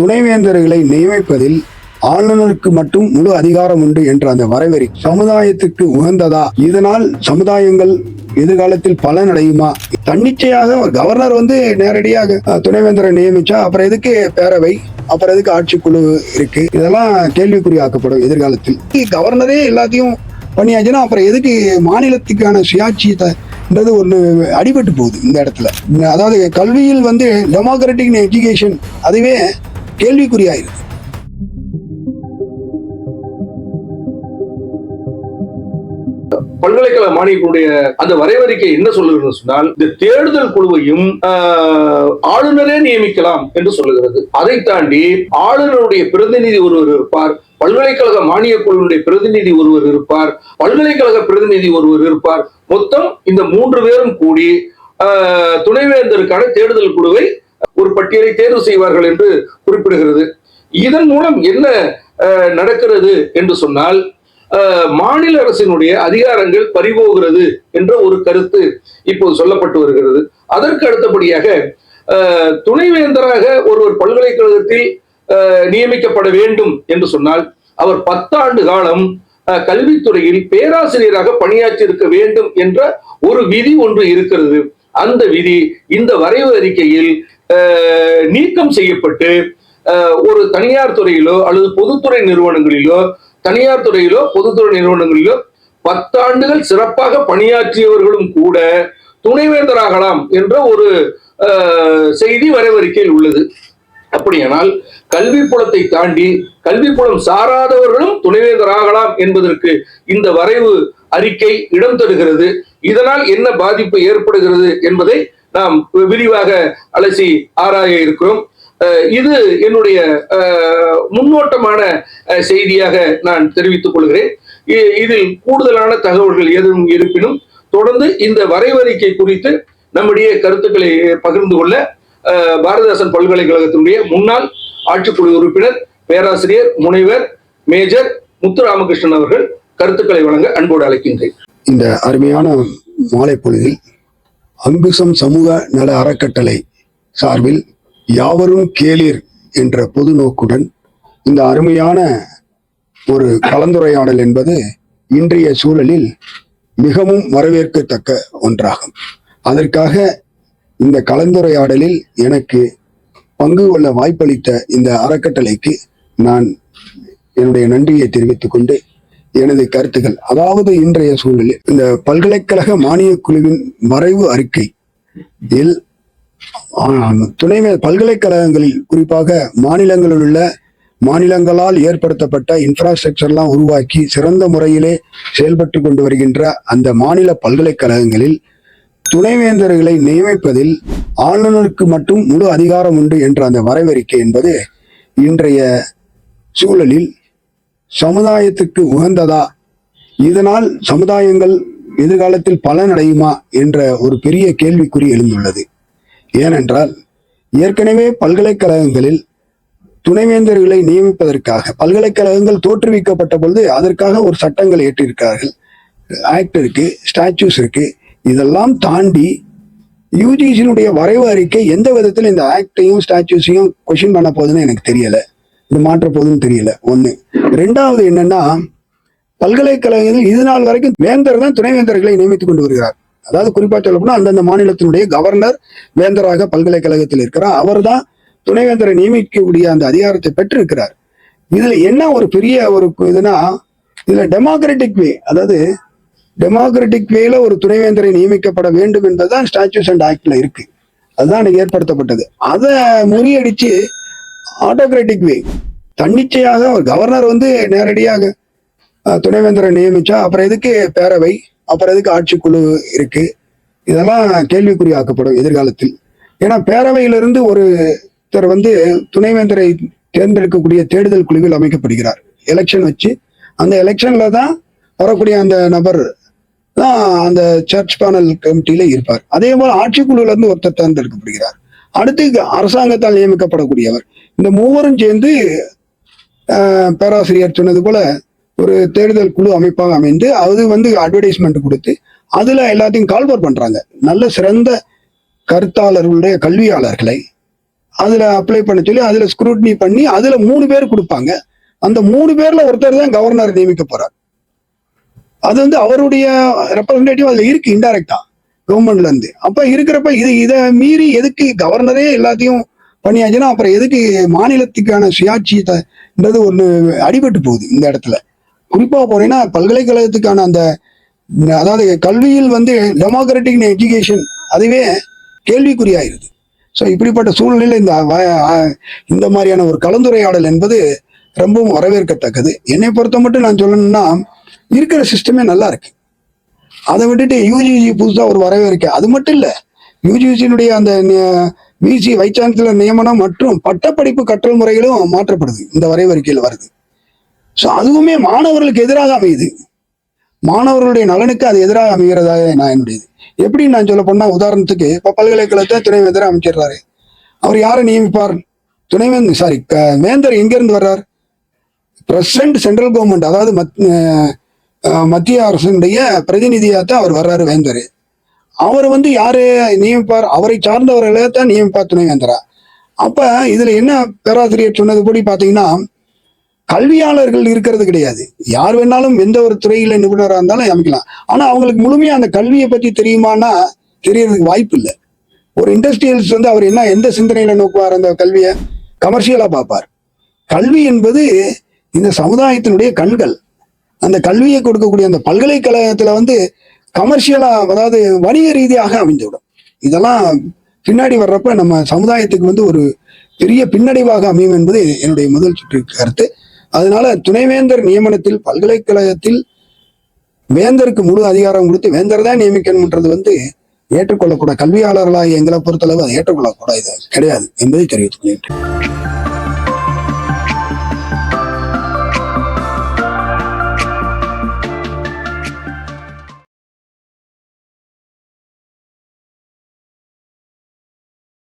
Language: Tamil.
துணைவேந்தர்களை நியமிப்பதில் ஆளுநருக்கு மட்டும் முழு அதிகாரம் உண்டு என்ற அந்த வரைவரி சமுதாயத்துக்கு உகந்ததா? இதனால் சமுதாயங்கள் எதிர்காலத்தில் பலனடையுமா தன்னிச்சையாக ஒரு கவர்னர் வந்து நேரடியாக துணைவேந்தரை நியமிச்சா அப்புறம் எதுக்கு பேரவை? அப்புறம் எதுக்கு ஆட்சிக்குழு இருக்கு? இதெல்லாம் கேள்விக்குறியாக்கப்படும் எதிர்காலத்தில். கவர்னரே எல்லாத்தையும் பண்ணியாச்சுன்னா அப்புறம் எதுக்கு மாநிலத்துக்கான சுயாட்சியத்தைன்றது ஒன்று அடிபட்டு போகுது இந்த இடத்துல. அதாவது கல்வியில் வந்து டெமோக்ராட்டிக் எஜுகேஷன் அதுவே கேள்விக்குறியாயிருது பல்கலைக்கழக மானியக்குடைய அந்த வரைவறிக்கை என்ன சொல்லுகிறது சொன்னால் இந்த தேடுதல் குழுவையும் ஆளுநரே நியமிக்கலாம் என்று சொல்லுகிறது. அதை தாண்டி ஆளுநருடைய பிரதிநிதி ஒருவர் இருப்பார் பல்கலைக்கழக மானியக் குழுவினுடைய பிரதிநிதி ஒருவர் இருப்பார் பல்கலைக்கழக பிரதிநிதி ஒருவர் இருப்பார். மொத்தம் இந்த மூன்று பேரும் கூடி ஆஹ், துணைவேந்தருக்கான தேடுதல் குழுவை ஒரு பட்டியலை தேர்வு செய்வார்கள் என்று குறிப்பிடுகிறது. இதன் மூலம் என்ன நடக்கிறது என்று சொன்னால் மாநில அரசினுடைய அதிகாரங்கள் பறிபோகிறது என்ற ஒரு கருத்து இப்போது சொல்லப்பட்டு வருகிறது. அதற்கு அடுத்தபடியாக ஆஹ், துணைவேந்தராக ஒருவர் பல்கலைக்கழகத்தில் நியமிக்கப்பட வேண்டும் என்று சொன்னால் அவர் பத்தாண்டு காலம் ஆஹ், கல்வித்துறையில் பேராசிரியராக பணியாற்றி இருக்க வேண்டும் என்ற ஒரு விதி ஒன்று இருக்கிறது. அந்த விதி இந்த வரைவு அறிக்கையில் நீக்கம் செய்யப்பட்டு ஒரு தனியார் துறையிலோ அல்லது பொதுத்துறை நிறுவனங்களிலோ தனியார் துறையிலோ பொதுத்துறை நிறுவனங்களிலோ பத்தாண்டுகள் சிறப்பாக பணியாற்றியவர்களும் கூட துணைவேந்தராகலாம் என்ற ஒரு செய்தி வரைவறிக்கையில் உள்ளது. அப்படியானால் கல்வி புலத்தை தாண்டி கல்வி புலம் சாராதவர்களும் துணைவேந்தராகலாம் என்பதற்கு இந்த வரைவு அறிக்கை இடம் தருகிறது. இதனால் என்ன பாதிப்பு ஏற்படுகிறது என்பதை நாம் விரிவாக அலசி ஆராய இருக்கிறோம். இது என்னுடைய முன்னோட்டமான செய்தியாக நான் தெரிவித்துக் கொள்கிறேன். இதில் கூடுதலான தகவல்கள் எதுவும் இருப்பினும் தொடர்ந்து இந்த வரைவறிக்கை குறித்து நம்முடைய கருத்துக்களை பகிர்ந்து கொள்ள அஹ், பாரதிதாசன் பல்கலைக்கழகத்தினுடைய முன்னாள் ஆட்சிக்குழு உறுப்பினர் பேராசிரியர் முனைவர் மேஜர் முத்துராமகிருஷ்ணன் அவர்கள் கருத்துக்களை வழங்க அன்போடு அழைக்கின்றேன். இந்த அருமையான மாலை பொழுதில் அங்குசம் சமூக நல அறக்கட்டளை சார்பில் யாவரும் கேளீர் என்ற பொது நோக்குடன் இந்த அருமையான ஒரு கலந்துரையாடல் என்பது இன்றைய சூழலில் மிகவும் வரவேற்கத்தக்க ஒன்றாகும். அதற்காக இந்த கலந்துரையாடலில் எனக்கு பங்கு கொள்ள வாய்ப்பளித்த இந்த அறக்கட்டளைக்கு நான் என்னுடைய நன்றியை தெரிவித்துக் கொண்டு எனது கருத்துக்கள் அதாவது இன்றைய சூழலில் இந்த பல்கலைக்கழக மானியக் குழுவின் வரைவு அறிக்கை இல் துணைவே பல்கலைக்கழகங்களில் குறிப்பாக மாநிலங்களில் உள்ள மாநிலங்களால் ஏற்படுத்தப்பட்ட இன்ஃப்ராஸ்ட்ரக்சர்லாம் உருவாக்கி சிறந்த முறையிலே செயல்பட்டு கொண்டு வருகின்ற அந்த மாநில பல்கலைக்கழகங்களில் துணைவேந்தர்களை நியமிப்பதில் ஆளுநருக்கு மட்டும் முழு அதிகாரம் உண்டு என்ற அந்த வரவறிக்கை என்பது இன்றைய சூழலில் சமுதாயத்துக்கு உகந்ததா? இதனால் சமுதாயங்கள் எதிர்காலத்தில் பலனடையுமா? என்ற ஒரு பெரிய கேள்விக்குறி எழுந்துள்ளது. ஏனென்றால் ஏற்கனவே பல்கலைக்கழகங்களில் துணைவேந்தர்களை நியமிப்பதற்காக பல்கலைக்கழகங்கள் தோற்றுவிக்கப்பட்ட பொழுது அதற்காக ஒரு சட்டங்கள் ஏற்றிருக்கிறார்கள். ஆக்ட் இருக்கு ஸ்டாச்சூஸ் இருக்கு. இதெல்லாம் தாண்டி யூஜிசியினுடைய வரைவு அறிக்கை எந்த விதத்தில் இந்த ஆக்டையும் ஸ்டாச்சூஸையும் கொஷின் பண்ண போகுதுன்னு எனக்கு தெரியலை. இது மாற்ற போகுதுன்னு தெரியல. ஒன்று ரெண்டாவது என்னன்னா பல்கலைக்கழகங்கள் இது நாள் வரைக்கும் வேந்தர் தான் துணைவேந்தர்களை நியமித்துக் கொண்டு வருகிறார். அதாவது குறிப்பாக சொல்லப்போனால் அந்தந்த மாநிலத்தினுடைய கவர்னர் வேந்தராக பல்கலைக்கழகத்தில் இருக்கிறார். அவர் தான் துணைவேந்தரை நியமிக்கக்கூடிய அந்த அதிகாரத்தை பெற்றிருக்கிறார். இதுல என்ன ஒரு பெரிய ஒரு இதுனா இதுல டெமோக்ராட்டிக் வே அதாவது டெமோக்ராட்டிக் வேல ஒரு துணைவேந்தரை நியமிக்கப்பட வேண்டும் என்பதுதான் ஸ்டாச்சுஸ் அண்ட் ஆக்ட்ல இருக்கு. அதுதான் ஏற்படுத்தப்பட்டது. அதை முறியடிச்சு ஆட்டோக்ராட்டிக் வே தன்னிச்சையாக ஒரு கவர்னர் வந்து நேரடியாக துணைவேந்தரை நியமிச்சா அப்புறம் எதுக்கு பேரவை அப்புறம் எதுக்கு ஆட்சிக்குழு இருக்கு? இதெல்லாம் கேள்விக்குறியாக்கப்படும் எதிர்காலத்தில். ஏன்னா பேரவையிலிருந்து ஒருத்தர் வந்து துணைவேந்தரை தேர்ந்தெடுக்கக்கூடிய தேடுதல் குழுவில் அமைக்கப்படுகிறார். எலெக்ஷன் வச்சு அந்த எலெக்ஷன்ல தான் வரக்கூடிய அந்த நபர் தான் அந்த சர்ச் பேனல் கமிட்டியில இருப்பார். அதே போல ஆட்சிக்குழுல இருந்து ஒருத்தர் தேர்ந்தெடுக்கப்படுகிறார். அடுத்து அரசாங்கத்தால் நியமிக்கப்படக்கூடியவர். இந்த மூவரும் சேர்ந்து பேராசிரியர் சொன்னது போல ஒரு தேடுதல் குழு அமைப்பாக அமைந்து அது வந்து அட்வர்டைஸ்மெண்ட் கொடுத்து அதுல எல்லாத்தையும் கால்வர் பண்றாங்க. நல்ல சிறந்த கருத்தாளர்களுடைய கல்வியாளர்களை அதுல அப்ளை பண்ண சொல்லி அதுல ஸ்க்ரூட்னி பண்ணி அதுல மூணு பேர் கொடுப்பாங்க. அந்த மூணு பேர்ல ஒருத்தர் தான் கவர்னர் நியமிக்க போறார். அது வந்து அவருடைய ரெப்ரசன்டேட்டிவ் அதுல இருக்கு இன்டைரக்டா கவர்மெண்ட்ல இருந்து அப்ப இருக்கிறப்ப இது இதை மீறி எதுக்கு கவர்னரே எல்லாத்தையும் பண்ணியாச்சுன்னா அப்புறம் எதுக்கு மாநிலத்துக்கான சுயாட்சியத்தைன்றது ஒண்ணு அடிபட்டு போகுது இந்த இடத்துல. குறிப்பா போறீங்கன்னா பல்கலைக்கழகத்துக்கான அந்த அதாவது கல்வியில் வந்து டெமோக்ராட்டிக் எஜுகேஷன் அதுவே கேள்விக்குறியாயிருது. ஸோ இப்படிப்பட்ட சூழ்நிலையில் இந்த வ- இந்த மாதிரியான ஒரு கலந்துரையாடல் என்பது ரொம்பவும் வரவேற்கத்தக்கது. என்னை பொறுத்த மட்டும் நான் சொல்லணும்னா இருக்கிற சிஸ்டமே நல்லா இருக்கு. அதை விட்டுட்டு யூஜிசி புதுசாக ஒரு வரவேற்க அது மட்டும் இல்லை யூஜிசியினுடைய அந்த பிசி வைஸ் சான்சலர் நியமனம் மற்றும் பட்டப்படிப்பு கற்றல் முறைகளும் மாற்றப்படுது. இந்த வரைவறிக்கையில் வருது. ஸோ அதுவுமே மாணவர்களுக்கு எதிராக அமையுது. மாணவர்களுடைய நலனுக்கு அது எதிராக அமைகிறதாக நான் என்னுடையது. எப்படி நான் சொல்ல போனால் உதாரணத்துக்கு இப்போ பல்கலைக்கழகத்தை துணைவேந்தர் அமைச்சிடுறாரு. அவர் யாரை நியமிப்பார்? துணைவேந்தர் சாரி வேந்தர் எங்கேருந்து வர்றார்? பிரசிடென்ட் சென்ட்ரல் கவர்மெண்ட் அதாவது மத்- மத்திய அரசினுடைய பிரதிநிதியாத்தான் அவர் வர்றாரு வேந்தர். அவர் வந்து யாரு? நியமிப்பார்? அவரை சார்ந்தவர்களை தான் நியமிப்பார் துணைவேந்தரா அப்ப இதுல என்ன பேராசிரியர் சொன்னது கூட பாத்தீங்கன்னா கல்வியாளர்கள் இருக்கிறது கிடையாது. யார் வேணாலும் எந்த ஒரு துறையில நிபுணராக இருந்தாலும் அமைக்கலாம். ஆனா அவங்களுக்கு முழுமையா அந்த கல்வியை பத்தி தெரியுமான்னா தெரியறதுக்கு வாய்ப்பு இல்லை. ஒரு இண்டஸ்ட்ரியல்ஸ் வந்து அவர் என்ன எந்த சிந்தனையில நோக்குவார் அந்த கல்வியை? கமர்ஷியலா பார்ப்பார். கல்வி என்பது இந்த சமுதாயத்தினுடைய கண்கள். அந்த கல்வியை கொடுக்கக்கூடிய அந்த பல்கலைக்கழகத்துல வந்து கமர்ஷியலா அதாவது வணிக ரீதியாக அமைந்துவிடும். இதெல்லாம் பின்னாடி வர்றப்ப நம்ம சமுதாயத்துக்கு வந்து ஒரு பெரிய பின்னடைவாக அமையும் என்பது என்னுடைய முதல் சுற்று கருத்து. அதனால துணைவேந்தர் நியமனத்தில் பல்கலைக்கழகத்தில் வேந்தருக்கு முழு அதிகாரம் கொடுத்து வேந்தர் தான் நியமிக்கணும்ன்றது வந்து ஏற்றுக்கொள்ளக்கூடாது. கல்வியாளர்களாக எங்களை பொறுத்தளவு அதை ஏற்றுக்கொள்ளக்கூடாது. கிடையாது என்பதை தெரிவித்துக் கொள்கிறேன்.